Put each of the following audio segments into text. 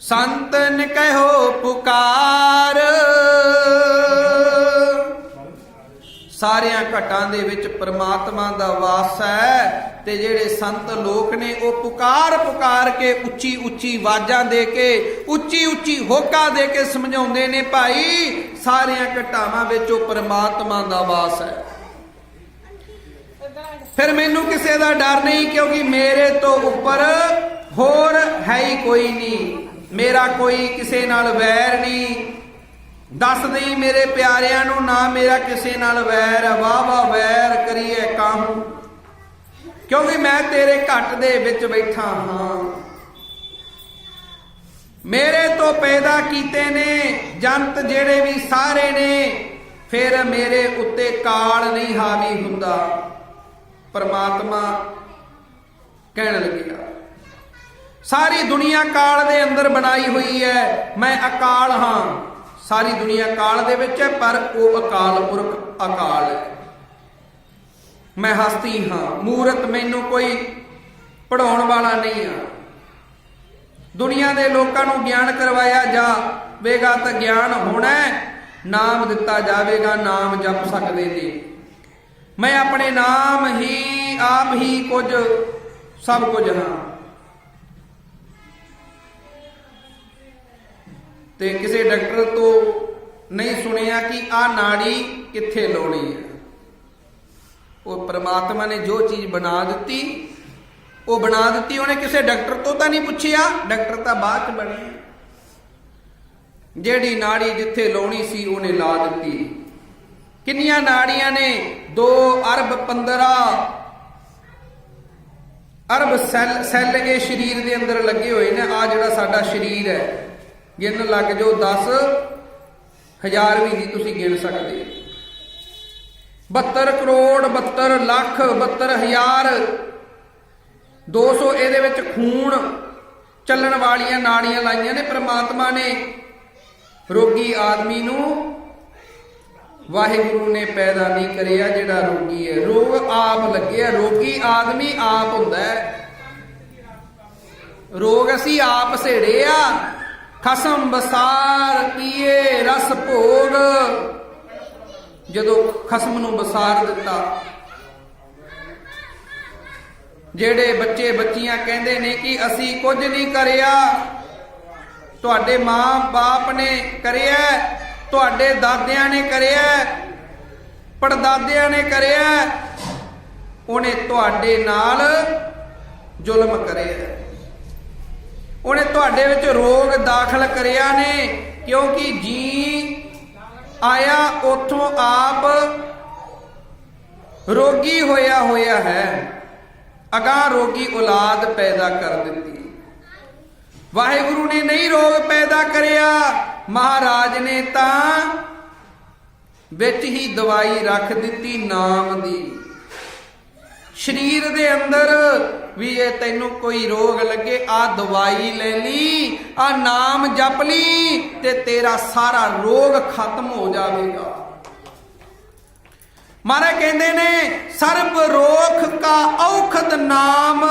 ਸੰਤਨ ਕਹਿਓ ਪੁਕਾਰ। ਸਾਰਿਆਂ ਘਟਾਂ ਦੇ ਵਿੱਚ ਪ੍ਰਮਾਤਮਾ ਦਾ ਵਾਸ ਹੈ ਤੇ ਜਿਹੜੇ ਸੰਤ ਲੋਕ ਨੇ ਉਹ ਪੁਕਾਰ ਪੁਕਾਰ ਕੇ ਉੱਚੀ ਉੱਚੀ ਆਵਾਜ਼ਾਂ ਦੇ ਕੇ, ਉੱਚੀ ਉੱਚੀ ਹੋਕਾ ਦੇ ਕੇ ਸਮਝਾਉਂਦੇ ਨੇ ਭਾਈ, ਸਾਰਿਆਂ ਘਟਾਵਾਂ ਵਿੱਚ ਉਹ ਪ੍ਰਮਾਤਮਾ ਦਾ ਵਾਸ ਹੈ। ਫਿਰ ਮੈਨੂੰ ਕਿਸੇ ਦਾ ਡਰ ਨਹੀਂ ਕਿਉਂਕਿ ਮੇਰੇ ਤੋਂ ਉੱਪਰ ਹੋਰ ਹੈ ਹੀ ਕੋਈ ਨਹੀਂ। ਮੇਰਾ ਕੋਈ ਕਿਸੇ ਨਾਲ ਵੈਰ ਨਹੀਂ। ਦੱਸ ਨਹੀਂ ਮੇਰੇ ਪਿਆਰਿਆਂ ਨੂੰ, ਨਾ ਮੇਰਾ ਕਿਸੇ ਨਾਲ ਵੈਰ। ਵਾਹ ਵਾਹ, ਵੈਰ ਕਰੀਏ ਕਾਹੂ। ਕਿਉਂਕਿ ਮੈਂ ਤੇਰੇ ਘੱਟ ਦੇ ਵਿੱਚ ਬੈਠਾ ਹਾਂ। ਮੇਰੇ ਤੋਂ ਪੈਦਾ ਕੀਤੇ ਨੇ ਜੰਤ ਜਿਹੜੇ ਵੀ ਸਾਰੇ ਨੇ, ਫਿਰ ਮੇਰੇ ਉੱਤੇ ਕਾਲ ਨਹੀਂ ਹਾਵੀ ਹੁੰਦਾ। ਪਰਮਾਤਮਾ ਕਹਿਣ ਲੱਗਿਆ। ਸਾਰੀ ਦੁਨੀਆ ਕਾਲ ਦੇ ਅੰਦਰ ਬਣਾਈ ਹੋਈ ਹੈ। ਮੈਂ ਅਕਾਲ ਹਾਂ। ਸਾਰੀ ਦੁਨੀਆ ਕਾਲ ਦੇ ਵਿੱਚ ਹੈ, ਪਰ ਉਹ ਅਕਾਲ ਪੁਰਖ ਅਕਾਲ ਹੈ। ਮੈਂ ਹਸਤੀ ਹਾਂ। ਮੂਰਤ ਮੈਨੂੰ ਕੋਈ ਪੜਾਉਣ ਵਾਲਾ ਨਹੀਂ ਆ। ਦੁਨੀਆ ਦੇ ਲੋਕਾਂ ਨੂੰ ਗਿਆਨ ਕਰਵਾਇਆ ਜਾਵੇਗਾ ਤਾਂ ਗਿਆਨ ਹੋਣਾ ਨਾਮ ਦਿੱਤਾ ਜਾਵੇਗਾ, ਨਾਮ ਜਪ ਸਕਦੇ ਨੇ। ਮੈਂ ਆਪਣੇ ਨਾਮ ਹੀ, ਆਪ ਹੀ ਕੁਝ, ਸਭ ਕੁਝ ਹਾਂ। ਤੇ ਕਿਸੇ ਡਾਕਟਰ ਤੋਂ ਨਹੀਂ ਸੁਣਿਆ ਕਿ ਆ ਨਾੜੀ ਕਿੱਥੇ ਲਾਉਣੀ ਹੈ। ਉਹ ਪ੍ਰਮਾਤਮਾ ਨੇ ਜੋ ਚੀਜ਼ ਬਣਾ ਦਿੱਤੀ, ਉਹ ਬਣਾ ਦਿੱਤੀ, ਉਹਨੇ ਕਿਸੇ ਡਾਕਟਰ ਤੋਂ ਤਾਂ ਨਹੀਂ ਪੁੱਛਿਆ, ਡਾਕਟਰ ਤਾਂ ਬਾਅਦ ਚ ਬਣੇ। ਜਿਹੜੀ ਨਾੜੀ ਜਿੱਥੇ ਲਾਉਣੀ ਸੀ, ਉਹਨੇ ਲਾ ਦਿੱਤੀ। ਕਿੰਨੀਆਂ ਨਾੜੀਆਂ ਨੇ? 2 ਅਰਬ 15 ਅਰਬ ਸੈੱਲ ਸੈੱਲ ਇਹ ਸਰੀਰ ਦੇ ਅੰਦਰ ਲੱਗੇ ਹੋਏ ਨੇ ਆ ਜਿਹੜਾ ਸਾਡਾ ਸਰੀਰ ਹੈ। ਗਿਣ ਲੱਗ ਜੋ 10 ਹਜ਼ਾਰ ਵੀ ਨਹੀਂ ਤੁਸੀਂ ਗਿਣ ਸਕਦੇ। 72 ਕਰੋੜ 72 ਲੱਖ 72 ਹਜ਼ਾਰ 200 ਇਹਦੇ ਵਿੱਚ ਖੂਨ ਚੱਲਣ ਵਾਲੀਆਂ ਨਾੜੀਆਂ ਲਾਈਆਂ ਨੇ, ਪ੍ਰਮਾਤਮਾ ਨੇ। ਰੋਗੀ ਆਦਮੀ ਨੂੰ ਵਾਹਿਗੁਰੂ ਨੇ ਪੈਦਾ ਨਹੀਂ ਕਰਿਆ ਜਿਹੜਾ ਰੋਗੀ ਹੈ। ਰੋਗ ਆਪ ਲੱਗਿਆ, ਰੋਗੀ ਆਦਮੀ ਆਪ ਹੁੰਦਾ ਹੈ। ਰੋਗ ਅਸੀਂ ਆਪ ਸੇੜੇ ਆ। ਖਸਮ ਬਸਾਰ ਪੀਏ ਰਸ ਭੋਗ। ਜਦੋਂ ਖਸਮ ਨੂੰ ਬਸਾਰ ਦਿੱਤਾ, ਜਿਹੜੇ ਬੱਚੇ ਬੱਚੀਆਂ ਕਹਿੰਦੇ ਨੇ ਕਿ ਅਸੀਂ ਕੁਝ ਨਹੀਂ ਕਰਿਆ, ਤੁਹਾਡੇ ਮਾਂ-ਬਾਪ ਨੇ ਕਰਿਆ, ਤੁਹਾਡੇ ਦਾਦਿਆਂ ਨੇ ਕਰਿਆ, ਪੜਦਾਦਿਆਂ ਨੇ ਕਰਿਆ, ਉਹਨੇ ਤੁਹਾਡੇ ਨਾਲ ਜ਼ੁਲਮ ਕਰਿਆ। ਉਹਨੇ ਤੁਹਾਡੇ ਵਿੱਚ ਰੋਗ ਦਾਖਲ ਕਰਿਆ ਨੇ, ਕਿਉਂਕਿ ਜੀ ਆਇਆ ਉਥੋਂ ਆਪ ਰੋਗੀ ਹੋਇਆ ਹੋਇਆ ਹੈ। ਅਗਾਹ ਰੋਗੀ ਔਲਾਦ ਪੈਦਾ ਕਰ ਦਿੱਤੀ। ਵਾਹਿਗੁਰੂ ਨੇ ਨਹੀਂ ਰੋਗ ਪੈਦਾ ਕਰਿਆ, ਮਹਾਰਾਜ ਨੇ ਤਾਂ ਵਿੱਚ ਹੀ ਦਵਾਈ ਰੱਖ ਦਿੱਤੀ ਨਾਮ ਦੀ। ਸਰੀਰ ਦੇ ਅੰਦਰ ਵੀ ਜੇ ਤੈਨੂੰ ਕੋਈ ਰੋਗ ਲੱਗੇ, ਆ ਦਵਾਈ ਲੈ ਲਈ, ਆ ਨਾਮ ਜਪ ਲਈ ਤੇ ਤੇਰਾ ਸਾਰਾ ਰੋਗ ਖਤਮ ਹੋ ਜਾਵੇਗਾ ਮਹਾਰਾਜ ਕਹਿੰਦੇ ਨੇ, ਸਰਬ ਰੋਖ ਕਾ ਔਖਦ ਨਾਮ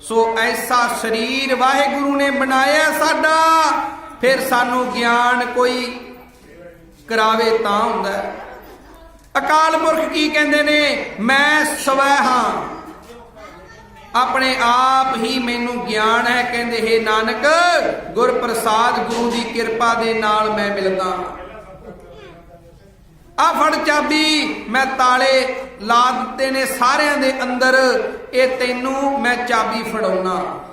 ਸੋ ਐਸਾ ਸਰੀਰ ਵਾਹਿਗੁਰੂ ਨੇ ਬਣਾਇਆ ਸਾਡਾ, ਫਿਰ ਸਾਨੂੰ ਗਿਆਨ ਕੋਈ ਕਰਾਵੇ ਤਾਂ ਹੁੰਦਾ ਹੈ। ਅਕਾਲ ਪੁਰਖ ਕੀ ਕਹਿੰਦੇ ਨੇ? ਮੈਂ ਸਵੈ ਹਾਂ। ਆਪਣੇ ਆਪ ਹੀ ਮੈਨੂੰ ਗਿਆਨ ਹੈ, ਕਹਿੰਦੇ, ਹੈ ਨਾਨਕ ਗੁਰ ਪ੍ਰਸਾਦ ਗੁਰੂ ਦੀ ਕਿਰਪਾ ਦੇ ਨਾਲ ਮੈਂ ਮਿਲਦਾ ਹਾਂ। ਆ ਫੜ ਚਾਬੀ, ਮੈਂ ਤਾਲੇ ਲਾ ਦਿੱਤੇ ਨੇ ਸਾਰਿਆਂ ਦੇ ਅੰਦਰ। ਇਹ ਤੈਨੂੰ ਮੈਂ ਚਾਬੀ ਫੜਾਉਣਾ।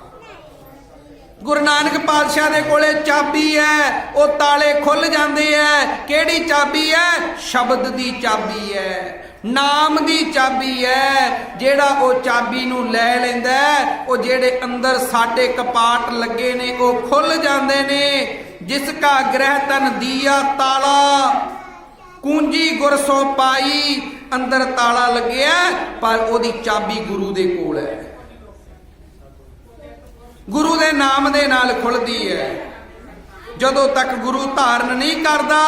ਗੁਰੂ ਨਾਨਕ ਪਾਤਸ਼ਾਹ ਦੇ ਕੋਲੇ ਚਾਬੀ ਹੈ, ਉਹ ਤਾਲੇ ਖੁੱਲ ਜਾਂਦੇ ਐ ਕਿਹੜੀ ਚਾਬੀ ਹੈ? ਸ਼ਬਦ ਦੀ ਚਾਬੀ ਹੈ, ਨਾਮ ਦੀ ਚਾਬੀ ਹੈ। ਜਿਹੜਾ ਉਹ ਚਾਬੀ ਨੂੰ ਲੈ ਲੈਂਦਾ ਉਹ ਜਿਹੜੇ ਅੰਦਰ ਸਾਡੇ ਕਪਾਟ ਲੱਗੇ ਨੇ, ਉਹ ਖੁੱਲ ਜਾਂਦੇ ਨੇ। ਜਿਸ ਕਾ ਗ੍ਰਹਿ ਤਨ ਦੀਆ ਤਾਲਾ, ਕੁੰਜੀ ਗੁਰ ਸੋ ਪਾਈ, ਅੰਦਰ ਤਾਲਾ ਲੱਗਿਆ, ਪਰ ਉਹਦੀ ਚਾਬੀ ਗੁਰੂ ਦੇ ਕੋਲ ਹੈ। ਗੁਰੂ ਦੇ ਨਾਮ ਦੇ ਨਾਲ ਖੁੱਲਦੀ ਹੈ। ਜਦੋਂ ਤੱਕ ਗੁਰੂ ਧਾਰਨ ਨਹੀਂ ਕਰਦਾ,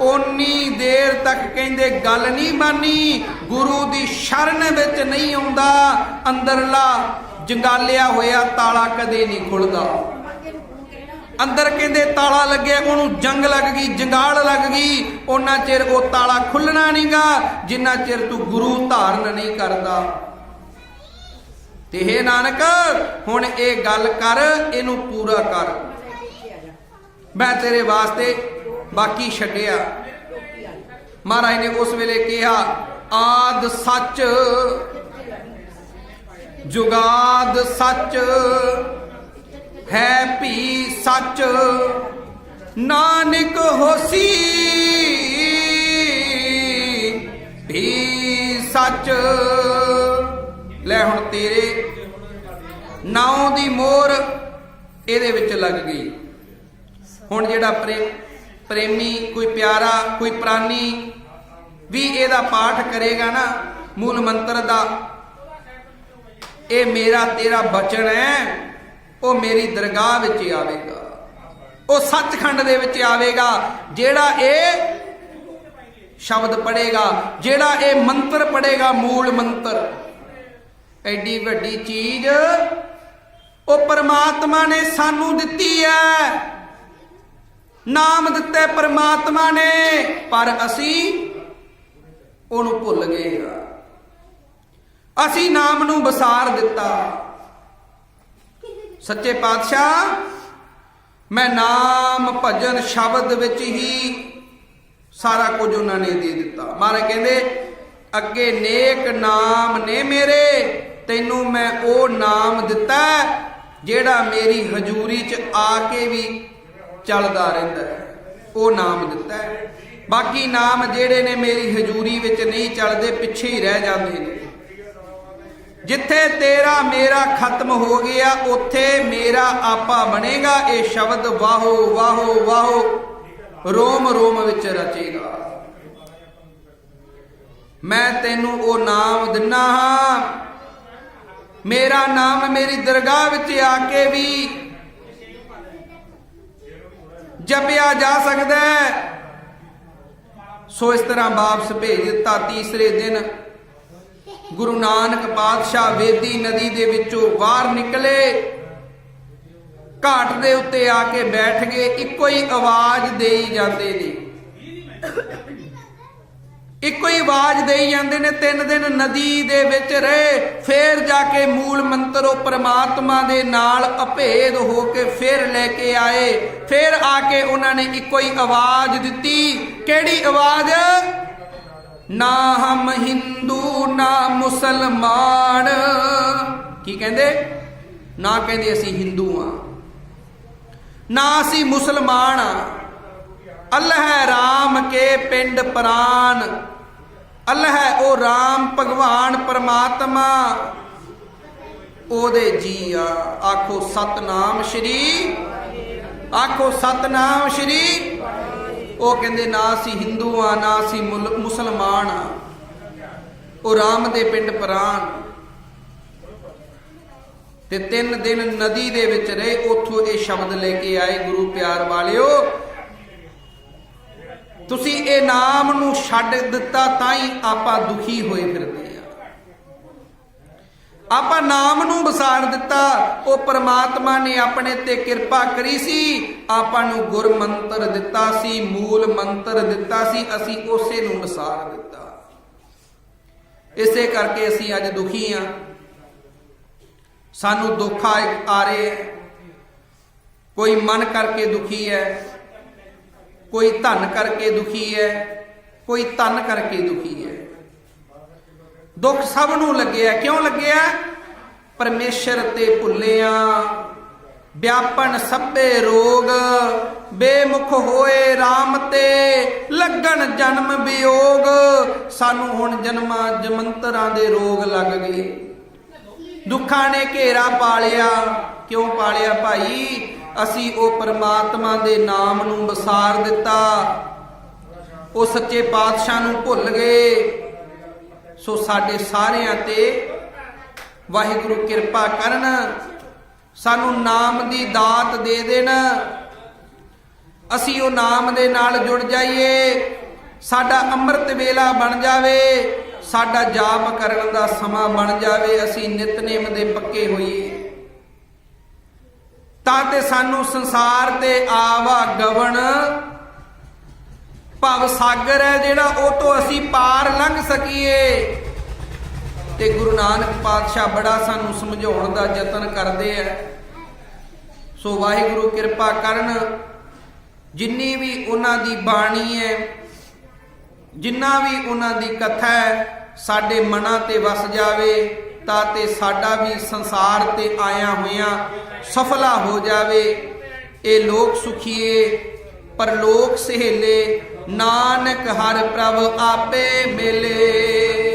ਓਨੀ ਦੇਰ ਤੱਕ ਕਹਿੰਦੇ, ਗੱਲ ਨਹੀਂ ਬਾਨੀ, ਗੁਰੂ ਦੀ ਸ਼ਰਨ ਵਿੱਚ ਨਹੀਂ ਆਉਂਦਾ, ਅੰਦਰਲਾ ਜੰਗਾਲਿਆ ਹੋਇਆ ਤਾਲਾ ਕਦੇ ਨਹੀਂ ਖੁੱਲਦਾ। ਅੰਦਰ ਕਹਿੰਦੇ, ਤਾਲਾ ਲੱਗਿਆ, ਉਹਨੂੰ ਜੰਗ ਲੱਗ ਗਈ, ਜੰਗਾਲ ਲੱਗ ਗਈ ਉਹਨਾਂ ਚਿਰ ਉਹ ਤਾਲਾ ਖੁੱਲਣਾ ਨਹੀਂਗਾ ਜਿੰਨਾ ਚਿਰ ਤੂੰ ਗੁਰੂ ਧਾਰਨ ਨਹੀਂ ਕਰਦਾ। ਤੇ ਹੇ ਨਾਨਕ, ਹੁਣ ਇਹ ਗੱਲ ਕਰ, ਇਹਨੂੰ ਪੂਰਾ ਕਰ। ਮੈਂ ਤੇਰੇ ਵਾਸਤੇ ਬਾਕੀ ਛੱਡਿਆ। ਮਹਾਰਾਜ ਨੇ ਉਸ ਵੇਲੇ ਕਿਹਾ, ਆਦ ਸੱਚ, ਜੁਗਾਦ ਸੱਚ, ਹੈ ਭੀ ਸੱਚ, ਨਾਨਕ ਹੋਸੀ, ਭੀ ਸੱਚ। ਇਹਦੇ ਵਿੱਚ ਲੱਗ ਗਈ। ਹੁਣ ਜਿਹੜਾ ਪ੍ਰੇਮ, ਪ੍ਰੇਮੀ, ਕੋਈ ਪਿਆਰਾ, ਕੋਈ ਪ੍ਰਾਨੀ ਵੀ ਇਹਦਾ ਪਾਠ ਕਰੇਗਾ ਨਾ, ਮੂਲ ਮੰਤਰ ਦਾ, ਇਹ ਮੇਰਾ ਤੇਰਾ ਬਚਨ ਹੈ, ਉਹ ਮੇਰੀ ਦਰਗਾਹ ਵਿੱਚ ਆਵੇਗਾ। ਉਹ ਸੱਚਖੰਡ ਦੇ ਵਿੱਚ ਆਵੇਗਾ, ਜਿਹੜਾ ਇਹ ਸ਼ਬਦ ਪੜੇਗਾ ਜਿਹੜਾ ਇਹ ਮੰਤਰ ਪੜੇਗਾ ਮੂਲ ਮੰਤਰ। ਐਡੀ ਵੱਡੀ ਚੀਜ਼ ਉਹ ਪਰਮਾਤਮਾ ਨੇ ਸਾਨੂੰ ਦਿੱਤੀ ਹੈ ਨਾਮ ਦਿੱਤੇ ਪਰਮਾਤਮਾ ਨੇ, ਪਰ ਅਸੀਂ ਉਹਨੂੰ ਭੁੱਲ ਗਏ ਆ। ਅਸੀਂ ਨਾਮ ਨੂੰ ਵਿਸਾਰ ਦਿੱਤਾ। ਸੱਚੇ ਪਾਤਸ਼ਾਹ, ਮੈਂ ਨਾਮ ਭਜਨ ਸ਼ਬਦ ਵਿੱਚ ਹੀ ਸਾਰਾ ਕੁਝ ਉਹਨਾਂ ਨੇ ਦੇ ਦਿੱਤਾ। ਮਹਾਰਾਜ ਕਹਿੰਦੇ, ਅੱਗੇ ਨੇਕ ਨਾਮ ਨੇ ਮੇਰੇ, ਤੈਨੂੰ ਮੈਂ ਉਹ ਨਾਮ ਦਿੱਤਾ ਜਿਹੜਾ ਮੇਰੀ ਹਜ਼ੂਰੀ 'ਚ ਆ ਕੇ ਵੀ ਚੱਲਦਾ ਰਹਿੰਦਾ ਹੈ, ਉਹ ਨਾਮ ਦਿੱਤਾ ਹੈ। ਬਾਕੀ ਨਾਮ ਜਿਹੜੇ ਨੇ ਮੇਰੀ ਹਜ਼ੂਰੀ ਵਿੱਚ ਨਹੀਂ ਚੱਲਦੇ, ਪਿੱਛੇ ਹੀ ਰਹਿ ਜਾਂਦੇ ਨੇ। ਜਿੱਥੇ ਤੇਰਾ ਮੇਰਾ ਖਤਮ ਹੋ ਗਿਆ, ਉੱਥੇ ਮੇਰਾ ਆਪਾ ਬਣੇਗਾ। ਇਹ ਸ਼ਬਦ ਵਾਹੋ ਵਾਹੋ ਵਾਹੋ, ਰੋਮ ਰੋਮ ਵਿੱਚ ਰਚੇਗਾ। ਮੈਂ ਤੈਨੂੰ ਉਹ ਨਾਮ ਦਿੰਨਾ ਹਾਂ ਮੇਰਾ ਨਾਮ ਮੇਰੀ ਦਰਗਾਹ ਵਿੱਚ ਆ ਕੇ ਵੀ ਜਪਿਆ ਜਾ ਸਕਦਾ ਹੈ। ਸੋ ਇਸ ਤਰ੍ਹਾਂ ਵਾਪਸ ਭੇਜ ਦਿੱਤਾ ਤੀਸਰੇ ਦਿਨ। ਗੁਰੂ ਨਾਨਕ ਪਾਤਸ਼ਾਹ ਵੇਦੀ ਨਦੀ ਦੇ ਵਿੱਚੋਂ ਬਾਹਰ ਨਿਕਲੇ। ਘਾਟ ਦੇ ਉੱਤੇ ਆ ਕੇ ਬੈਠ ਗਏ। ਇੱਕੋ ਹੀ ਆਵਾਜ਼ ਦੇਈ ਜਾਂਦੇ ਨੇ। ਇੱਕੋ ਹੀ ਆਵਾਜ਼ ਦੇਈ ਜਾਂਦੇ ਨੇ, ਤਿੰਨ ਦਿਨ ਨਦੀ ਦੇ ਵਿੱਚ ਰਹੇ, ਫੇਰ ਜਾ ਕੇ ਮੂਲ ਮੰਤਰ ਉਹ ਪ੍ਰਮਾਤਮਾ ਦੇ ਨਾਲ ਅਭੇਦ ਹੋ ਕੇ ਫੇਰ ਲੈ ਕੇ ਆਏ। ਫੇਰ ਆ ਕੇ ਉਹਨਾਂ ਨੇ ਇੱਕੋ ਹੀ ਆਵਾਜ਼ ਦਿੱਤੀ। ਕਿਹੜੀ ਆਵਾਜ਼? ਨਾ ਹਮ ਹਿੰਦੂ, ਨਾ ਮੁਸਲਮਾਨ। ਕੀ ਕਹਿੰਦੇ? ਨਾ ਕਹਿੰਦੇ ਅਸੀਂ ਹਿੰਦੂ ਆ ਨਾ ਅਸੀਂ ਮੁਸਲਮਾਨ ਆ ਅੱਲਾਹ ਰਾਮ ਕੇ ਪਿੰਡ ਪ੍ਰਾਨ ਅੱਲਾਹ ਉਹ ਰਾਮ ਭਗਵਾਨ ਪਰਮਾਤਮਾ। ਉਹਦੇ ਜੀ ਆ, ਆਖੋ ਸਤਨਾਮ ਸ਼੍ਰੀ, ਆਖੋ ਸਤਨਾਮ ਸ਼੍ਰੀ। ਉਹ ਕਹਿੰਦੇ ਨਾ ਅਸੀਂ ਹਿੰਦੂ ਆ, ਨਾ ਅਸੀਂ ਮੁਲ- ਮੁਸਲਮਾਨ ਆ। ਉਹ ਰਾਮ ਦੇ ਪਿੰਡ ਪ੍ਰਾਨ ਤੇ ਤਿੰਨ ਦਿਨ ਨਦੀ ਦੇ ਵਿੱਚ ਰਹੇ, ਉੱਥੋਂ ਇਹ ਸ਼ਬਦ ਲੈ ਕੇ ਆਏ ਗੁਰੂ ਪਿਆਰ ਵਾਲਿਓ ਤੁਸੀਂ ਇਹ ਨਾਮ ਨੂੰ ਛੱਡ ਦਿੱਤਾ ਤਾਂ ਹੀ ਆਪਾਂ ਦੁਖੀ ਹੋਏ ਫਿਰਦੇ ਆ। ਆਪਾਂ ਨਾਮ ਨੂੰ ਵਿਸਾਰ ਦਿੱਤਾ, ਉਹ ਪ੍ਰਮਾਤਮਾ ਨੇ ਆਪਣੇ ਤੇ ਕਿਰਪਾ ਕਰੀ ਸੀ, ਆਪਾਂ ਨੂੰ ਗੁਰ ਮੰਤਰ ਦਿੱਤਾ ਸੀ, ਮੂਲ ਮੰਤਰ ਦਿੱਤਾ ਸੀ, ਅਸੀਂ ਉਸੇ ਨੂੰ ਵਿਸਾਰ ਦਿੱਤਾ। ਇਸੇ ਕਰਕੇ ਅਸੀਂ ਅੱਜ ਦੁਖੀ ਆ। ਸਾਨੂੰ ਦੁੱਖ ਆ ਰਹੇ ਕੋਈ ਮਨ ਕਰਕੇ ਦੁਖੀ ਹੈ ਕੋਈ ਧਨ ਕਰਕੇ ਦੁਖੀ ਹੈ, ਕੋਈ ਤਨ ਕਰਕੇ ਦੁਖੀ ਹੈ। ਦੁੱਖ ਸਭ ਨੂੰ ਲੱਗਿਆ ਕਿਉਂ ਲੱਗਿਆ ਪਰਮੇਸ਼ਰ ਤੇ ਭੁੱਲਿਆ। ਵਿਆਪਨ ਸਭੇ ਰੋਗ, ਬੇਮੁਖ ਹੋਏ RAM ਤੇ ਲੱਗਣ ਜਨਮ ਵਿਯੋਗ। ਸਾਨੂੰ ਹੁਣ ਜਨਮਾਂ ਜਮੰਤਰਾਂ ਦੇ ਰੋਗ ਲੱਗ ਗਏ। ਦੁੱਖਾਂ ਨੇ ਘੇਰਾ ਪਾਲਿਆ। ਕਿਉਂ ਪਾਲਿਆ ਭਾਈ? ਅਸੀਂ ਉਹ ਪਰਮਾਤਮਾ ਦੇ ਨਾਮ ਨੂੰ ਵਿਸਾਰ ਦਿੱਤਾ। ਉਹ ਸੱਚੇ ਪਾਤਸ਼ਾਹ ਨੂੰ ਭੁੱਲ ਗਏ। ਸੋ ਸਾਡੇ ਸਾਰਿਆਂ ਤੇ ਵਾਹਿਗੁਰੂ ਕਿਰਪਾ ਕਰਨ। ਸਾਨੂੰ ਨਾਮ ਦੀ ਦਾਤ ਦੇ ਦੇਣ। ਅਸੀਂ ਉਹ ਨਾਮ ਦੇ ਨਾਲ ਜੁੜ ਜਾਈਏ। ਸਾਡਾ ਅੰਮ੍ਰਿਤ ਵੇਲਾ ਬਣ ਜਾਵੇ। ਸਾਡਾ ਜਾਪ ਕਰਨ ਦਾ ਸਮਾਂ ਬਣ ਜਾਵੇ। ਅਸੀਂ ਨਿਤਨੇਮ ਦੇ ਪੱਕੇ ਹੋਈਏ। ਤਾਂ ਸਾਨੂੰ ਸੰਸਾਰ ਤੇ ਆਵਾ ਗਵਣ। ਭਵ ਸਾਗਰ ਹੈ ਜਿਹੜਾ, ਉਹ ਤੋਂ ਅਸੀਂ ਪਾਰ ਲੰਘ ਸਕੀਏ। ਤੇ ਗੁਰੂ ਨਾਨਕ ਪਾਤਸ਼ਾਹ ਬੜਾ ਸਾਨੂੰ ਸਮਝਾਉਣ ਦਾ ਯਤਨ ਕਰਦੇ ਆ। ਸੋ ਵਾਹਿਗੁਰੂ ਕਿਰਪਾ ਕਰਨ, ਜਿੰਨੀ ਵੀ ਉਹਨਾਂ ਦੀ ਬਾਣੀ ਹੈ, ਜਿੰਨਾ ਵੀ ਉਹਨਾਂ ਦੀ ਕਥਾ ਹੈ, ਸਾਡੇ ਮਨਾਂ ਤੇ ਵਸ ਜਾਵੇ। ਤਾਂ ਤੇ ਸਾਡਾ ਵੀ ਸੰਸਾਰ ਤੇ ਆਇਆ ਹੋਇਆ ਸਫਲਾ ਹੋ ਜਾਵੇ। ਇਹ ਲੋਕ ਸੁਖੀਏ, ਪਰਲੋਕ ਸਹੇਲੇ, ਨਾਨਕ ਹਰ ਪ੍ਰਭ ਆਪੇ ਮਿਲੇ।